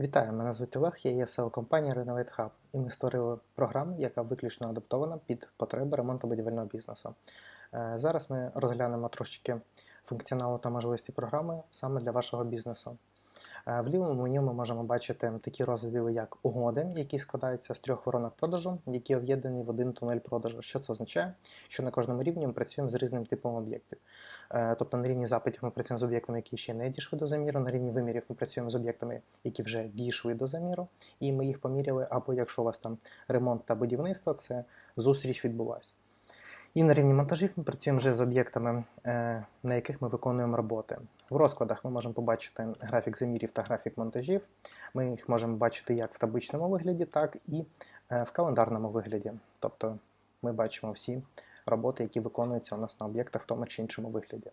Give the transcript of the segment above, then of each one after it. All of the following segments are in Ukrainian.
Вітаю, мене звуть Олег, я є SEO компанії Renovate Hub, і ми створили програму, яка виключно адаптована під потреби ремонту будівельного бізнесу. Е, Зараз ми розглянемо трошечки функціоналу та можливості програми саме для вашого бізнесу. Е, В лівому меню ми можемо бачити такі розділи, як угоди, які складаються з трьох воронок продажу, які об'єднані в один тунель продажу. Що це означає? Що на кожному рівні ми працюємо з різним типом об'єктів. Е, Тобто на рівні запитів ми працюємо з об'єктами, які ще не дійшли до заміру, на рівні вимірів ми працюємо з об'єктами, які вже дійшли до заміру, і ми їх поміряли, або якщо у вас там ремонт та будівництво, це зустріч відбулася. І на рівні монтажів ми працюємо вже з об'єктами, е, на яких ми виконуємо роботи. В розкладах ми можемо побачити графік замірів та графік монтажів. Ми їх можемо бачити як в табличному вигляді, так і е, в календарному вигляді. Тобто ми бачимо всі роботи, які виконуються у нас на об'єктах в тому чи іншому вигляді.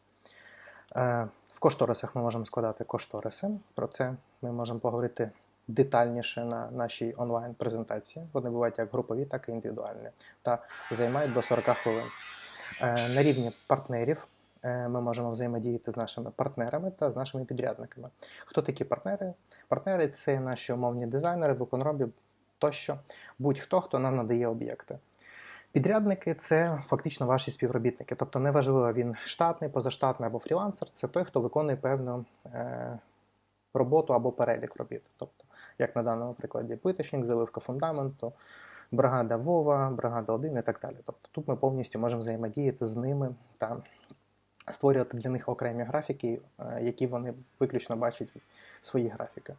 Е, В кошторисах ми можемо складати кошториси. Про це ми можемо поговорити детальніше на нашій онлайн-презентації. Вони бувають як групові, так і індивідуальні, та займають до 40 хвилин. Е, На рівні партнерів е, ми можемо взаємодіяти з нашими партнерами та з нашими підрядниками. Хто такі партнери? Партнери це наші умовні дизайнери, виконробі тощо, будь-хто, хто нам надає об'єкти. Підрядники це фактично ваші співробітники, тобто неважливо, він штатний, позаштатний або фрілансер, це той, хто виконує певну е, роботу або перелік робіт. Тобто, як на даному прикладі, плиточник, заливка фундаменту, бригада Вова, бригада 1 і так далі. Тобто тут ми повністю можемо взаємодіяти з ними та створювати для них окремі графіки, е, які вони виключно бачать свої графіки.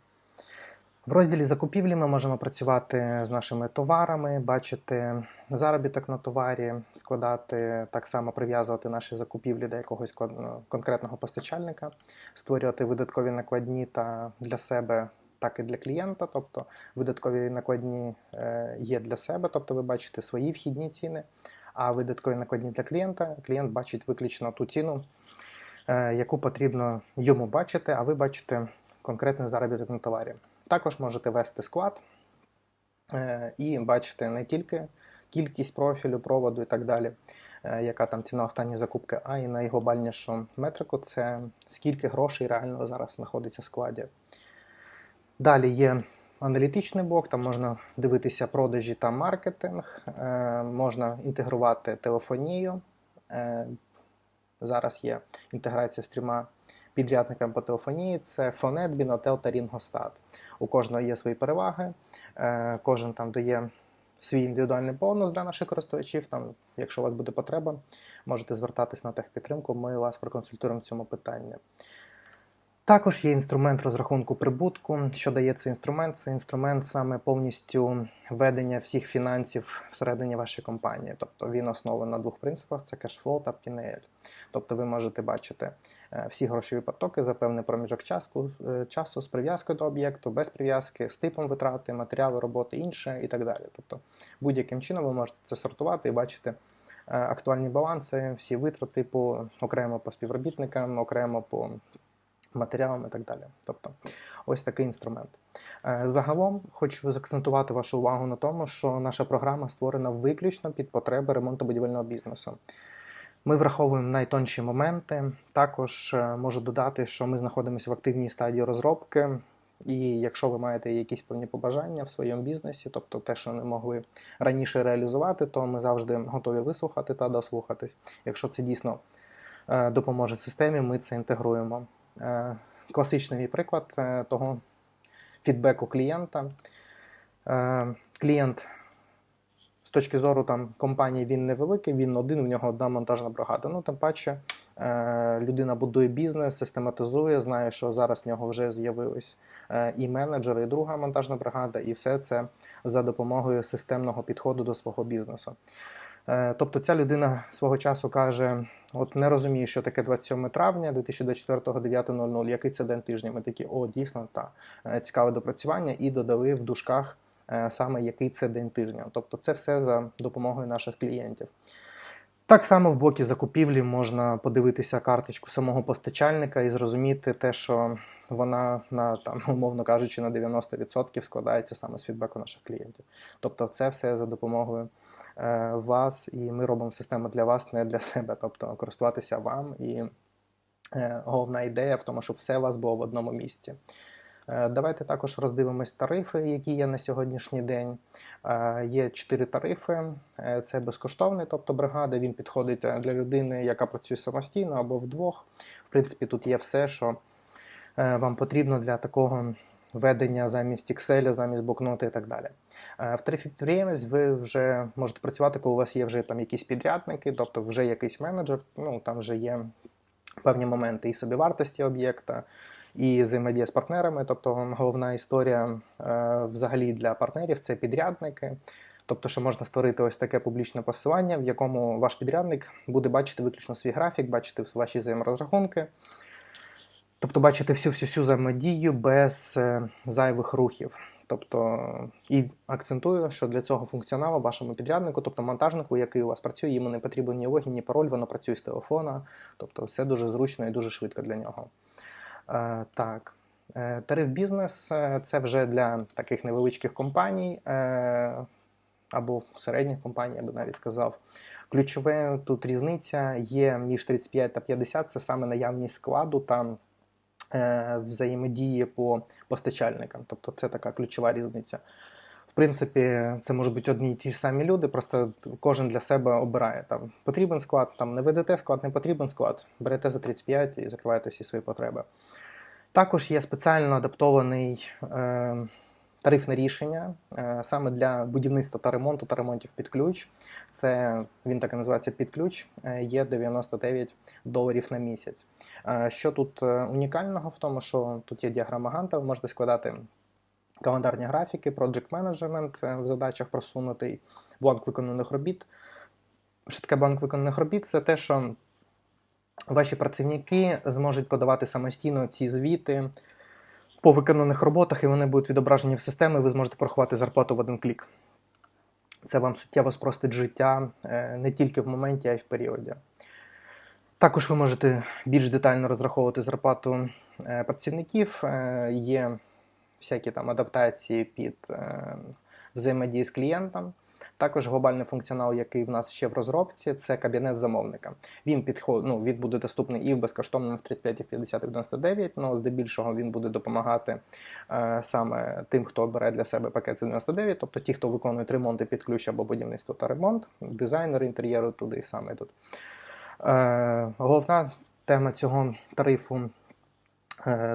В розділі закупівлі ми можемо працювати з нашими товарами, бачити заробіток на товарі, складати так само прив'язувати наші закупівлі до якогось конкретного постачальника, створювати видаткові накладні та для себе, так і для клієнта. Тобто видаткові накладні е, є для себе, тобто ви бачите свої вхідні ціни, а видаткові накладні для клієнта клієнт бачить виключно ту ціну, е, яку потрібно йому бачити, а ви бачите конкретний заробіток на товарі. Також можете вести склад е, і бачити не тільки кількість профілю, проводу і так далі, яка там ціна останньої закупки, а і найглобальнішу метрику це скільки грошей реально зараз знаходиться в складі. Далі є аналітичний блок, там можна дивитися продажі та маркетинг, е, можна інтегрувати телефонію. Е, Зараз є інтеграція з трьома підрядниками по телефонії: це Fonet, Binotel та Ringostat. У кожного є свої переваги, е, кожен там дає свій індивідуальний бонус для наших користувачів. Там, якщо у вас буде потреба, можете звертатись на техпідтримку, ми вас проконсультуємо в цьому питанні. Також є інструмент розрахунку прибутку. Що дає цей інструмент? Це інструмент саме повністю ведення всіх фінансів всередині вашої компанії. Тобто він оснований на двох принципах: це кешфлоу та P&L. Тобто ви можете бачити е, всі грошові потоки за певний проміжок часу, е, часу з прив'язкою до об'єкту, без прив'язки, з типом витрати, матеріали роботи, інше і так далі. Тобто будь-яким чином ви можете це сортувати і бачити. е, Актуальні баланси, всі витрати по окремо по співробітникам, окремо по матеріалам і так далі. Тобто, ось такий інструмент. Е, Загалом хочу заакцентувати вашу увагу на тому, що наша програма створена виключно під потреби ремонтобудівельного бізнесу. Ми враховуємо найтонші моменти. Також е, можу додати, що ми знаходимося в активній стадії розробки. І якщо ви маєте якісь певні побажання в своєму бізнесі, тобто те, що не могли раніше реалізувати, то ми завжди готові вислухати та дослухатись. Якщо це дійсно е, допоможе системі, ми це інтегруємо. Е, Класичний приклад е, того фідбеку клієнта. Е, Клієнт з точки зору там, компанії він невеликий, він один, в нього одна монтажна бригада. Ну, тим паче, людина будує бізнес, систематизує, знає, що зараз в нього вже з'явились і менеджери, і друга монтажна бригада, і все це за допомогою системного підходу до свого бізнесу. Е, Тобто ця людина свого часу каже: от не розумію, що таке 27 травня 2024 9.00, який це день тижня. Ми такі, о, дійсно, та е, цікаве допрацювання, і додали в дужках е, саме який це день тижня. Тобто це все за допомогою наших клієнтів. Так само в блокі закупівлі можна подивитися карточку самого постачальника і зрозуміти те, що вона на там, умовно кажучи, на 90% складається саме з фідбеку наших клієнтів. Тобто, це все за допомогою е, вас, і ми робимо систему для вас, не для себе. Тобто користуватися вам. І е, головна ідея в тому, щоб все у вас було в одному місці. Е, Давайте також роздивимось тарифи, які є на сьогоднішній день. Е, Є чотири тарифи: Е, це безкоштовний, тобто бригада. Він підходить для людини, яка працює самостійно або вдвох. В принципі, тут є все, що вам потрібно для такого ведення замість Excel, замість блокноти і так далі. Е, В тарифі ви вже можете працювати, коли у вас є вже там якісь підрядники, тобто вже якийсь менеджер, ну там вже є певні моменти і собівартості об'єкта, і взаємодія з партнерами. Тобто головна історія е, взагалі для партнерів це підрядники. Тобто, що можна створити ось таке публічне посилання, в якому ваш підрядник буде бачити виключно свій графік, бачити ваші взаєморозрахунки, тобто бачити всю всю всю взаємодію без е, зайвих рухів. Тобто, і акцентую, що для цього функціоналу вашому підряднику, тобто монтажнику, який у вас працює, йому не потрібен ні логін, ні пароль, воно працює з телефона. Тобто, все дуже зручно і дуже швидко для нього. Е, так. Е, Тариф бізнес е, це вже для таких невеличких компаній або середніх компаній, я би навіть сказав. Ключове тут різниця є між 35 та 50 це саме наявність складу та е, взаємодії по постачальникам. Тобто це така ключова різниця. В принципі, це можуть бути одні й ті самі люди, просто кожен для себе обирає там потрібен склад, там не ведете склад, не потрібен склад, берете за 35 і закриваєте всі свої потреби. Також є спеціально адаптований е, тарифне рішення е, саме для будівництва та ремонту та ремонтів під ключ. Це він так і називається під ключ. е, Є 99 доларів на місяць. Е, Що тут унікального в тому, що тут є діаграма Ганта, ви можете складати календарні графіки, project е, в задачах просунутий, бланк виконаних робіт. Що таке бланк виконаних робіт? Це те, що ваші працівники зможуть подавати самостійно ці звіти по виконаних роботах, і вони будуть відображені в системі, і ви зможете порахувати зарплату в один клік. Це вам суттєво спростить життя е, не тільки в моменті, а й в періоді. Також ви можете більш детально розраховувати зарплату е, працівників. Е, Є всякі там адаптації під взаємодії з клієнтом. Також глобальний функціонал, який в нас ще в розробці, це кабінет замовника. Він підход, ну, він буде доступний і в безкоштовному в 35 і в 50 і в 99, але здебільшого він буде допомагати е, саме тим, хто бере для себе пакет за 99, тобто ті, хто виконують ремонти під ключ або будівництво та ремонт, дизайнер інтер'єру туди саме тут. Е, головна тема цього тарифу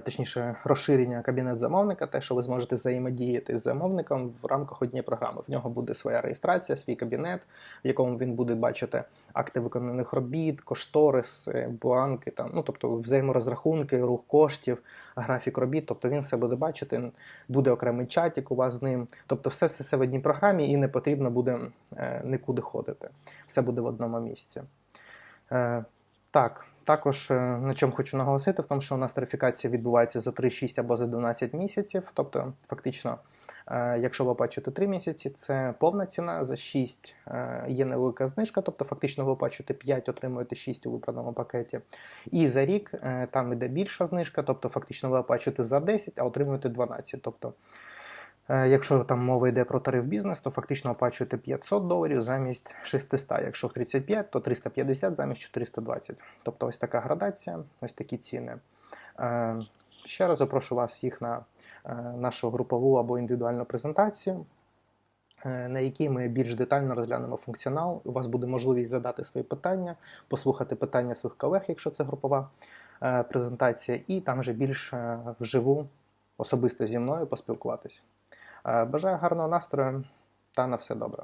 точніше, розширення кабінет замовника, те, що ви зможете взаємодіяти з замовником в рамках однієї програми. В нього буде своя реєстрація, свій кабінет, в якому він буде бачити акти виконаних робіт, кошториси, бланки, там, ну тобто взаєморозрахунки, рух коштів, графік робіт. Тобто він все буде бачити, буде окремий чатик у вас з ним. Тобто, все все, все в одній програмі, і не потрібно буде е, нікуди ходити. Все буде в одному місці. Е, так. Також е, на чому хочу наголосити, в тому, що у нас тарифікація відбувається за 3, 6 або за 12 місяців. Тобто, фактично, е, якщо ви оплачуєте 3 місяці, це повна ціна, за 6 е, є невелика знижка, тобто фактично ви оплачуєте 5, отримуєте 6 у вибраному пакеті. І за рік там іде більша знижка, тобто фактично ви оплачуєте за 10, а отримуєте 12. Тобто, Якщо там мова йде про тариф бізнес, то фактично оплачуєте 500 доларів замість 600. Якщо в 35, то 350 замість 420. Тобто ось така градація, ось такі ціни. Е, Ще раз запрошую вас всіх на е, нашу групову або індивідуальну презентацію, е, на якій ми більш детально розглянемо функціонал. У вас буде можливість задати свої питання, послухати питання своїх колег, якщо це групова е, презентація, і там вже більш е, вживу особисто зі мною поспілкуватись. Е, Бажаю гарного настрою та на все добре.